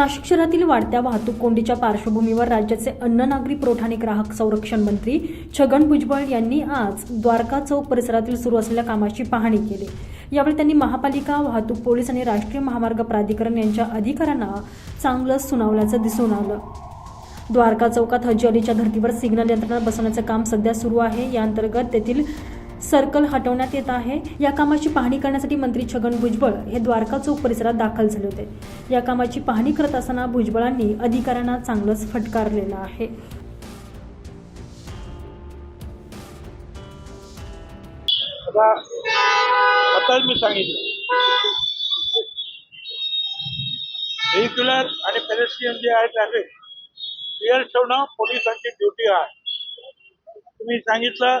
नाशिक शहरातील वाढत्या वाहतूक कोंडीच्या पार्श्वभूमीवर राज्याचे अन्न नागरी पुरवठा आणि ग्राहक संरक्षण मंत्री छगन भुजबळ यांनी आज द्वारका चौक परिसरातील सुरू असलेल्या कामाची पाहणी केली. यावेळी त्यांनी महापालिका वाहतूक पोलीस आणि राष्ट्रीय महामार्ग प्राधिकरण यांच्या अधिकाऱ्यांना चांगलं सुनावल्याचं दिसून आलं. द्वारका चौकात हजी अलीच्या धर्तीवर सिग्नल यंत्रणा बसवण्याचं काम सध्या सुरू आहे. या अंतर्गत तेथील सर्कल हटवण्यात येत आहे. या कामाची पाहणी करण्यासाठी मंत्री छगन भुजबळ हे द्वारका चौक परिसरात दाखल झाले होते. या कामाची पाहणी करत असताना भुजबळांनी अधिकाऱ्यांना चांगलंच फटकारलेलं आहे. आताच मी सांगितलं. आणि पेडेस्ट्रियन जे आहे ट्रॅफिक क्लिअर ठेवणं पोलिसांची ड्युटी आहे. तुम्ही सांगितलं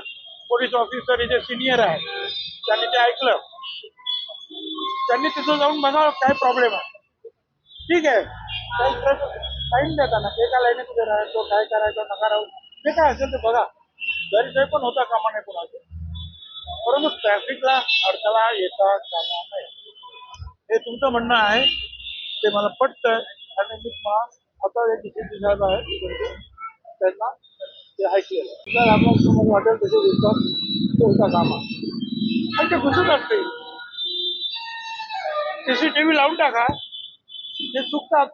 पोलीस ऑफिसर जे सिनियर आहे त्यांनी ते ऐकलं. त्यांनी तिथं जाऊन बघावं काय प्रॉब्लेम आहे? ठीक आहे. टाईम देता ना एका लाईनीत उभे राहायचो काय करायचं नका राहू. जे काय असेल ते बघा. घरी काही पण होता कामा नाही कोणाचे. परंतु ट्रॅफिकला अडथळा येता कामा नये. हे तुमचं म्हणणं आहे. ते मला पटतं आणि मी आता एक डिसिजन आहे. त्यांना ते ऐकलेलं जर आपल्याला समोर वाटेल तसे दिसतात. तो होता कामा. पण ते घुसत असते. सीसीटीव्ही लावून टाका. जे चुकतात.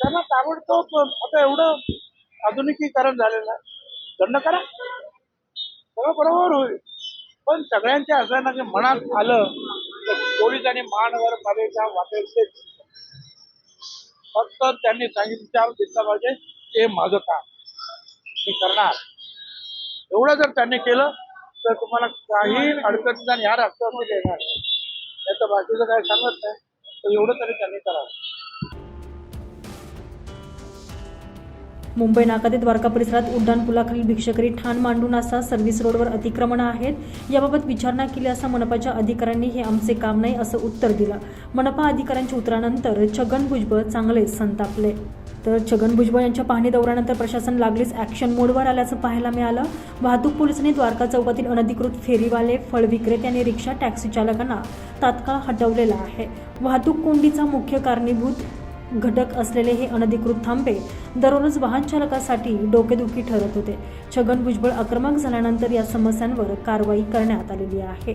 त्यांना ताबडतोब आता एवढं आधुनिकीकरण झालेलं आहे. दंड करा. सगळं बरोबर होईल. पण सगळ्यांच्या असं ना की मनात आलं तर पोलीस आणि महानगरपालिका वाटेल तेच फक्त त्यांनी सांगितलं चार दिसला पाहिजे ते माझं काम. मी करणार. एवढं जर त्यांनी केलं तर तुम्हाला काही अडचणी आणि ह्या रस्त्यावर येणार त्याचं बाकीचं काय सांगत नाही. तर एवढं तरी त्यांनी करावं. मुंबई नाका ते द्वारका परिसरात उड्डाण पुलाखालील भिक्षकरी ठाण मांडून असा सर्व्हिस रोडवर अतिक्रमण आहेत. याबाबत विचारणा केली असता मनपाच्या अधिकाऱ्यांनी हे आमचे काम नाही असं उत्तर दिलं. मनपा अधिकाऱ्यांच्या उत्तरानंतर छगन भुजबळ चांगले संतापले. तर छगन भुजबळ यांच्या पाहणी दौऱ्यानंतर प्रशासन लागलीच ॲक्शन मोडवर आल्याचं पाहायला मिळालं. वाहतूक पोलिसांनी द्वारका चौकातील अनधिकृत फेरीवाले फळ विक्रेते आणि रिक्षा टॅक्सी चालकांना तात्काळ हटवलेला आहे. वाहतूक कोंडीचा मुख्य कारणीभूत घटक असलेले हे अनधिकृत थांबे दररोज वाहन चालकासाठी डोकेदुखी ठरत होते. छगन भुजबळ आक्रमक झाल्यानंतर या समस्यांवर कारवाई करण्यात आलेली आहे.